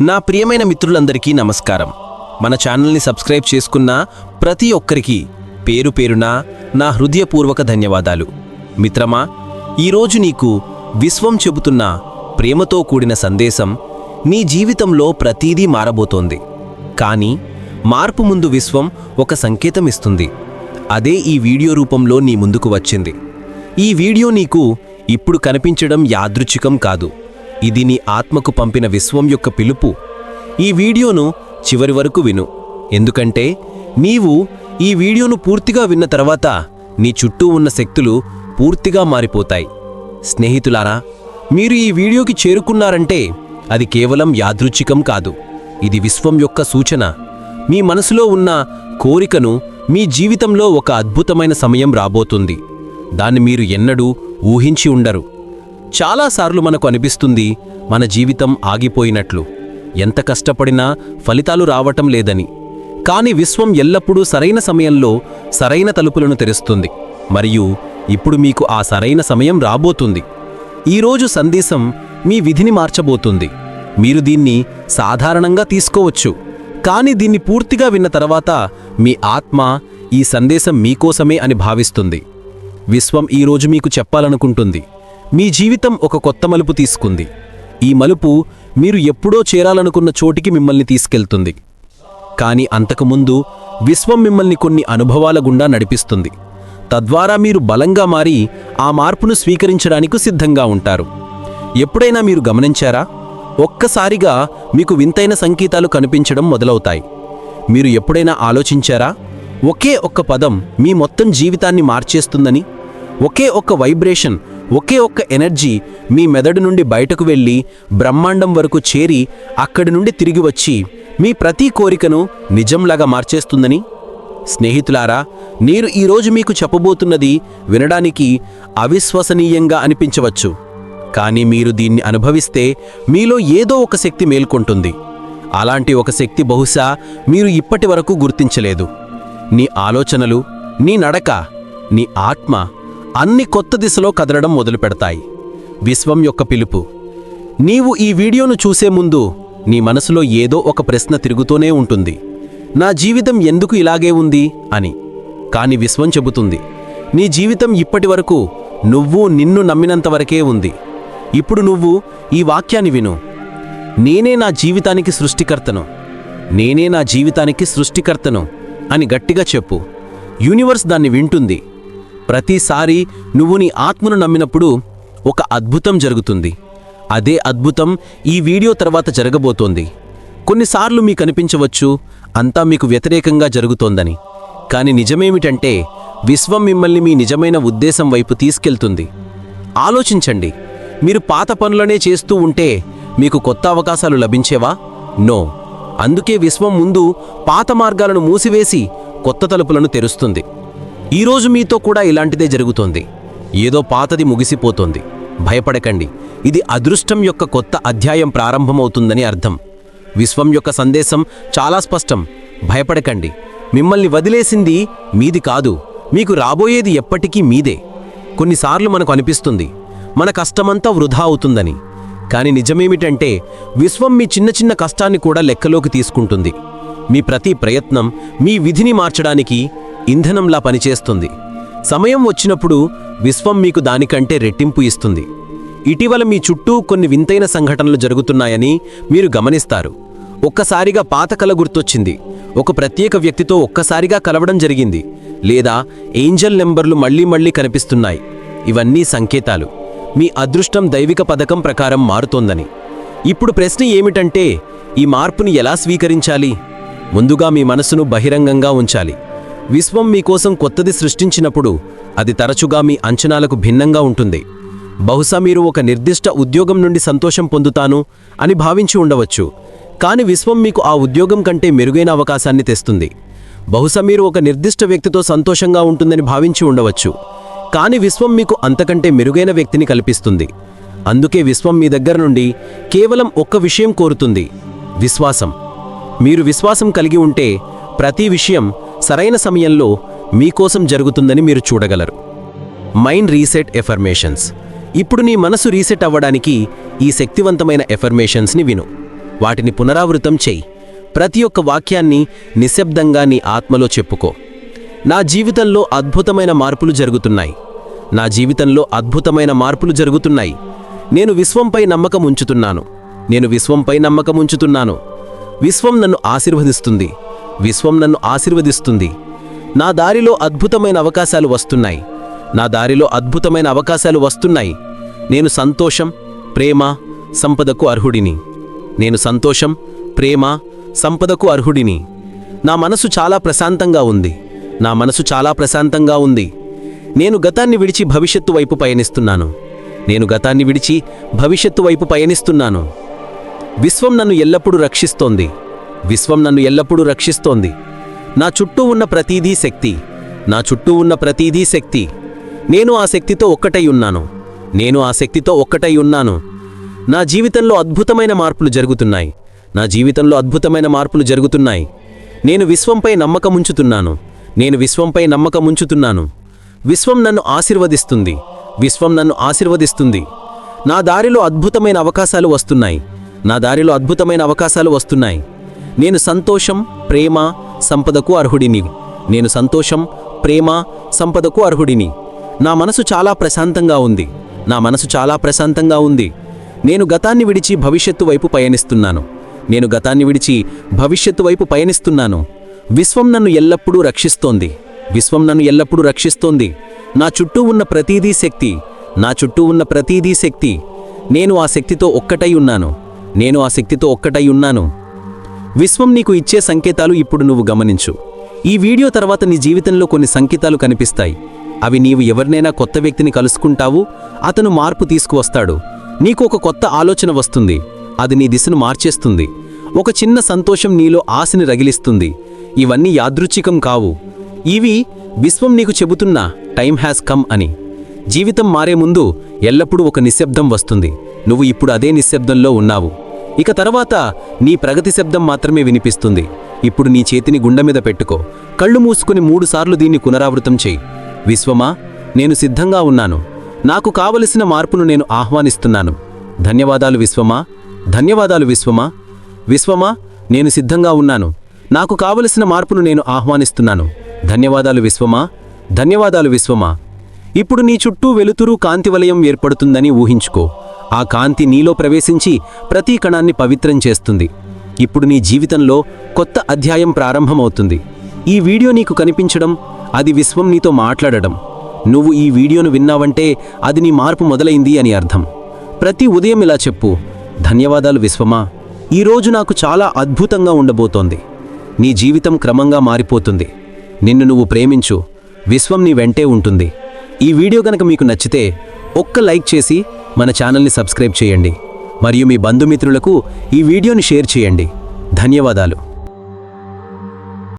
నా ప్రియమైన మిత్రులందరికీ నమస్కారం. మన ఛానల్ని సబ్స్క్రైబ్ చేసుకున్న ప్రతి ఒక్కరికి పేరు పేరున నా హృదయపూర్వక ధన్యవాదాలు. మిత్రమా ఈరోజు నీకు విశ్వం చెబుతున్న ప్రేమతో కూడిన సందేశం నీ జీవితంలో ప్రతీదీ మారబోతోంది. కానీ మార్పు ముందు విశ్వం ఒక సంకేతం ఇస్తుంది. అదే ఈ వీడియో రూపంలో నీ ముందుకు వచ్చింది. ఈ వీడియో నీకు ఇప్పుడు కనిపించడం యాదృచ్ఛికం కాదు. ఇది నీ ఆత్మకు పంపిన విశ్వం యొక్క పిలుపు. ఈ వీడియోను చివరి వరకు విను. ఎందుకంటే నీవు ఈ వీడియోను పూర్తిగా విన్న తర్వాత నీ చుట్టూ ఉన్న శక్తులు పూర్తిగా మారిపోతాయి. స్నేహితులారా మీరు ఈ వీడియోకి చేరుకున్నారంటే అది కేవలం యాదృచ్ఛికం కాదు. ఇది విశ్వం యొక్క సూచన. మీ మనసులో ఉన్న కోరికను మీ జీవితంలో ఒక అద్భుతమైన సమయం రాబోతుంది. దాన్ని మీరు ఎన్నడూ ఊహించి ఉండరు. చాలాసార్లు మనకు అనిపిస్తుంది మన జీవితం ఆగిపోయినట్లు. ఎంత కష్టపడినా ఫలితాలు రావటం లేదని. కాని విశ్వం ఎల్లప్పుడూ సరైన సమయంలో సరైన తలుపులను తెరుస్తుంది. మరియు ఇప్పుడు మీకు ఆ సరైన సమయం రాబోతుంది. ఈరోజు సందేశం మీ విధిని మార్చబోతుంది. మీరు దీన్ని సాధారణంగా తీసుకోవచ్చు. కానీ దీన్ని పూర్తిగా విన్న తర్వాత మీ ఆత్మ ఈ సందేశం మీకోసమే అని భావిస్తుంది. విశ్వం ఈరోజు మీకు చెప్పాలనుకుంటుంది. మీ జీవితం ఒక కొత్త మలుపు తీసుకుంది. ఈ మలుపు మీరు ఎప్పుడో చేరాలనుకున్న చోటికి మిమ్మల్ని తీసుకెళ్తుంది. కాని అంతకుముందు విశ్వం మిమ్మల్ని కొన్ని అనుభవాల గుండా నడిపిస్తుంది. తద్వారా మీరు బలంగా మారి ఆ మార్పును స్వీకరించడానికి సిద్ధంగా ఉంటారు. ఎప్పుడైనా మీరు గమనించారా? ఒక్కసారిగా మీకు వింతైన సంకేతాలు కనిపించడం మొదలవుతాయి. మీరు ఎప్పుడైనా ఆలోచించారా? ఒకే ఒక్క పదం మీ మొత్తం జీవితాన్ని మార్చేస్తుందని? ఒకే ఒక్క వైబ్రేషన్ ఒకే ఒక్క ఎనర్జీ మీ మెదడు నుండి బయటకు వెళ్ళి బ్రహ్మాండం వరకు చేరి అక్కడి నుండి తిరిగి వచ్చి మీ ప్రతి కోరికను నిజంలాగా మార్చేస్తుందని? స్నేహితులారా నేను ఈరోజు మీకు చెప్పబోతున్నది వినడానికి అవిశ్వసనీయంగా అనిపించవచ్చు. కానీ మీరు దీన్ని అనుభవిస్తే మీలో ఏదో ఒక శక్తి మేల్కొంటుంది. అలాంటి ఒక శక్తి బహుశా మీరు ఇప్పటి వరకు గుర్తించలేదు. నీ ఆలోచనలు నీ నడక నీ ఆత్మ అన్ని కొత్త దిశలో కదలడం మొదలుపెడతాయి. విశ్వం యొక్క పిలుపు. నీవు ఈ వీడియోను చూసే ముందు నీ మనసులో ఏదో ఒక ప్రశ్న తిరుగుతూనే ఉంటుంది. నా జీవితం ఎందుకు ఇలాగే ఉంది? అని. కాని విశ్వం చెబుతుంది. నీ జీవితం ఇప్పటి వరకు నువ్వు నిన్ను నమ్మినంతవరకే ఉంది. ఇప్పుడు నువ్వు ఈ వాక్యాన్ని విను. నేనే నా జీవితానికి సృష్టికర్తను. నేనే నా జీవితానికి సృష్టికర్తను అని గట్టిగా చెప్పు. యూనివర్స్ దాన్ని వింటుంది. ప్రతిసారి నువ్వు నీ ఆత్మను నమ్మినప్పుడు ఒక అద్భుతం జరుగుతుంది. అదే అద్భుతం ఈ వీడియో తర్వాత జరగబోతోంది. కొన్నిసార్లు మీకు అనిపించవచ్చు అంతా మీకు వ్యతిరేకంగా జరుగుతోందని. కాని నిజమేమిటంటే విశ్వం మిమ్మల్ని మీ నిజమైన ఉద్దేశం వైపు తీసుకెళ్తుంది. ఆలోచించండి మీరు పాత పనులనే చేస్తూ ఉంటే మీకు కొత్త అవకాశాలు లభించేవా? నో. అందుకే విశ్వం ముందు పాత మార్గాలను మూసివేసి కొత్త తలుపులను తెరుస్తుంది. ఈరోజు మీతో కూడా ఇలాంటిదే జరుగుతోంది. ఏదో పాతది ముగిసిపోతోంది. భయపడకండి. ఇది అదృష్టం యొక్క కొత్త అధ్యాయం ప్రారంభమవుతుందని అర్థం. విశ్వం యొక్క సందేశం చాలా స్పష్టం. భయపడకండి. మిమ్మల్ని వదిలేసింది మీది కాదు. మీకు రాబోయేది ఎప్పటికీ మీదే. కొన్నిసార్లు మనకు అనిపిస్తుంది. మన కష్టమంతా వృధా అవుతుందని. కాని నిజమేమిటంటే విశ్వం మీ చిన్న చిన్న కష్టాన్ని కూడా లెక్కలోకి తీసుకుంటుంది. మీ ప్రతి ప్రయత్నం మీ విధిని మార్చడానికి ఇంధనంలా పనిచేస్తుంది. సమయం వచ్చినప్పుడు విశ్వం మీకు దానికంటే రెట్టింపు ఇస్తుంది. ఇటీవల మీ చుట్టూ కొన్ని వింతైన సంఘటనలు జరుగుతున్నాయని మీరు గమనిస్తారు. ఒక్కసారిగా పాత కల గుర్తొచ్చింది. ఒక ప్రత్యేక వ్యక్తితో ఒక్కసారిగా కలవడం జరిగింది. లేదా ఏంజల్ నెంబర్లు మళ్ళీ మళ్ళీ కనిపిస్తున్నాయి. ఇవన్నీ సంకేతాలు. మీ అదృష్టం దైవిక పథకం ప్రకారం మారుతోందని. ఇప్పుడు ప్రశ్న ఏమిటంటే ఈ మార్పుని ఎలా స్వీకరించాలి? ముందుగా మీ మనసును బహిరంగంగా ఉంచాలి. విశ్వం మీకోసం కొత్తది సృష్టించినప్పుడు అది తరచుగా మీ అంచనాలకు భిన్నంగా ఉంటుంది. బహుశా మీరు ఒక నిర్దిష్ట ఉద్యోగం నుండి సంతోషం పొందుతాను అని భావించి ఉండవచ్చు. కాని విశ్వం మీకు ఆ ఉద్యోగం కంటే మెరుగైన అవకాశాన్ని తెస్తుంది. బహుశా మీరు ఒక నిర్దిష్ట వ్యక్తితో సంతోషంగా ఉంటుందని భావించి ఉండవచ్చు. కాని విశ్వం మీకు అంతకంటే మెరుగైన వ్యక్తిని కల్పిస్తుంది. అందుకే విశ్వం మీ దగ్గర నుండి కేవలం ఒక్క విషయం కోరుతుంది. విశ్వాసం. మీరు విశ్వాసం కలిగి ఉంటే ప్రతి విషయం సరైన సమయంలో మీకోసం జరుగుతుందని మీరు చూడగలరు. మైండ్ రీసెట్ ఎఫర్మేషన్స్ ఇప్పుడు నీ మనసు రీసెట్ అవ్వడానికి ఈ శక్తివంతమైన ఎఫర్మేషన్స్ని విను. వాటిని పునరావృతం చెయ్యి ప్రతి ఒక్క వాక్యాన్ని నిశ్శబ్దంగా నీ ఆత్మలో చెప్పుకో. నా జీవితంలో అద్భుతమైన మార్పులు జరుగుతున్నాయి. నా జీవితంలో అద్భుతమైన మార్పులు జరుగుతున్నాయి. నేను విశ్వంపై నమ్మకం ఉంచుతున్నాను. నేను విశ్వంపై నమ్మకం ఉంచుతున్నాను. విశ్వం నన్ను ఆశీర్వదిస్తుంది. విశ్వం నన్ను ఆశీర్వదిస్తుంది. నా దారిలో అద్భుతమైన అవకాశాలు వస్తున్నాయి. నా దారిలో అద్భుతమైన అవకాశాలు వస్తున్నాయి. నేను సంతోషం ప్రేమ సంపదకు అర్హుడిని. నేను సంతోషం ప్రేమ సంపదకు అర్హుడిని. నా మనసు చాలా ప్రశాంతంగా ఉంది. నా మనసు చాలా ప్రశాంతంగా ఉంది. నేను గతాన్ని విడిచి భవిష్యత్తు వైపు పయనిస్తున్నాను. నేను గతాన్ని విడిచి భవిష్యత్తు వైపు పయనిస్తున్నాను. విశ్వం నన్ను ఎల్లప్పుడూ రక్షిస్తోంది. విశ్వం నన్ను ఎల్లప్పుడూ రక్షిస్తోంది. నా చుట్టూ ఉన్న ప్రతీదీ శక్తి నా చుట్టూ ఉన్న ప్రతీదీ శక్తి. నేను ఆ శక్తితో ఒక్కటై ఉన్నాను. నేను ఆ శక్తితో ఒక్కటై ఉన్నాను. నా జీవితంలో అద్భుతమైన మార్పులు జరుగుతున్నాయి. నా జీవితంలో అద్భుతమైన మార్పులు జరుగుతున్నాయి. నేను విశ్వంపై నమ్మకం ఉంచుతున్నాను. నేను విశ్వంపై నమ్మకం ఉంచుతున్నాను. విశ్వం నన్ను ఆశీర్వదిస్తుంది. విశ్వం నన్ను ఆశీర్వదిస్తుంది. నా దారిలో అద్భుతమైన అవకాశాలు వస్తున్నాయి. నా దారిలో అద్భుతమైన అవకాశాలు వస్తున్నాయి. నేను సంతోషం ప్రేమ సంపదకు అర్హుడిని. నేను సంతోషం ప్రేమ సంపదకు అర్హుడిని. నా మనసు చాలా ప్రశాంతంగా ఉంది. నా మనసు చాలా ప్రశాంతంగా ఉంది. నేను గతాన్ని విడిచి భవిష్యత్తు వైపు పయనిస్తున్నాను. నేను గతాన్ని విడిచి భవిష్యత్తు వైపు పయనిస్తున్నాను. విశ్వం నన్ను ఎల్లప్పుడూ రక్షిస్తోంది. విశ్వం నన్ను ఎల్లప్పుడూ రక్షిస్తోంది. నా చుట్టూ ఉన్న ప్రతీదీ శక్తి నా చుట్టూ ఉన్న ప్రతీదీ శక్తి. నేను ఆ శక్తితో ఒక్కటై ఉన్నాను. నేను ఆ శక్తితో ఒక్కటై ఉన్నాను. విశ్వం నీకు ఇచ్చే సంకేతాలు ఇప్పుడు నువ్వు గమనించు. ఈ వీడియో తర్వాత నీ జీవితంలో కొన్ని సంకేతాలు కనిపిస్తాయి. అవి నీవు ఎవరినైనా కొత్త వ్యక్తిని కలుసుకుంటావు అతను మార్పు తీసుకువస్తాడు. నీకు ఒక కొత్త ఆలోచన వస్తుంది. అది నీ దిశను మార్చేస్తుంది. ఒక చిన్న సంతోషం నీలో ఆశని రగిలిస్తుంది. ఇవన్నీ యాదృచ్ఛికం కావు. ఇవి విశ్వం నీకు చెబుతున్న టైం హ్యాస్ కమ్ అని. జీవితం మారే ముందు ఎల్లప్పుడూ ఒక నిశ్శబ్దం వస్తుంది. నువ్వు ఇప్పుడు అదే నిశ్శబ్దంలో ఉన్నావు. ఇక తర్వాత నీ ప్రగతి శబ్దం మాత్రమే వినిపిస్తుంది. ఇప్పుడు నీ చేతిని గుండె మీద పెట్టుకో. కళ్ళు మూసుకుని మూడుసార్లు దీన్ని పునరావృతం చేయి. విశ్వమా నేను సిద్ధంగా ఉన్నాను. నాకు కావలసిన మార్పును నేను ఆహ్వానిస్తున్నాను. ధన్యవాదాలు విశ్వమా ధన్యవాదాలు విశ్వమా. విశ్వమా నేను సిద్ధంగా ఉన్నాను. నాకు కావలసిన మార్పును నేను ఆహ్వానిస్తున్నాను. ధన్యవాదాలు విశ్వమా ధన్యవాదాలు విశ్వమా. ఇప్పుడు నీ చుట్టూ వెలుతురు కాంతి వలయం ఏర్పడుతుందని ఊహించుకో. ఆ కాంతి నీలో ప్రవేశించి ప్రతి కణాన్ని పవిత్రం చేస్తుంది. ఇప్పుడు నీ జీవితంలో కొత్త అధ్యాయం ప్రారంభమవుతుంది. ఈ వీడియో నీకు కనిపించడం అది విశ్వం నీతో మాట్లాడడం. నువ్వు ఈ వీడియోను విన్నావంటే అది నీ మార్పు మొదలైంది అని అర్థం. ప్రతి ఉదయం ఇలా చెప్పు ధన్యవాదాలు విశ్వమా ఈరోజు నాకు చాలా అద్భుతంగా ఉండబోతోంది. నీ జీవితం క్రమంగా మారిపోతుంది. నిన్ను నువ్వు ప్రేమించు విశ్వం నీ వెంటే ఉంటుంది. ఈ వీడియో గనక మీకు నచ్చితే ఒక్క లైక్ చేసి మన ఛానల్ని సబ్స్క్రైబ్ చేయండి. మరియు మీ బంధుమిత్రులకు ఈ వీడియోని షేర్ చేయండి. ధన్యవాదాలు.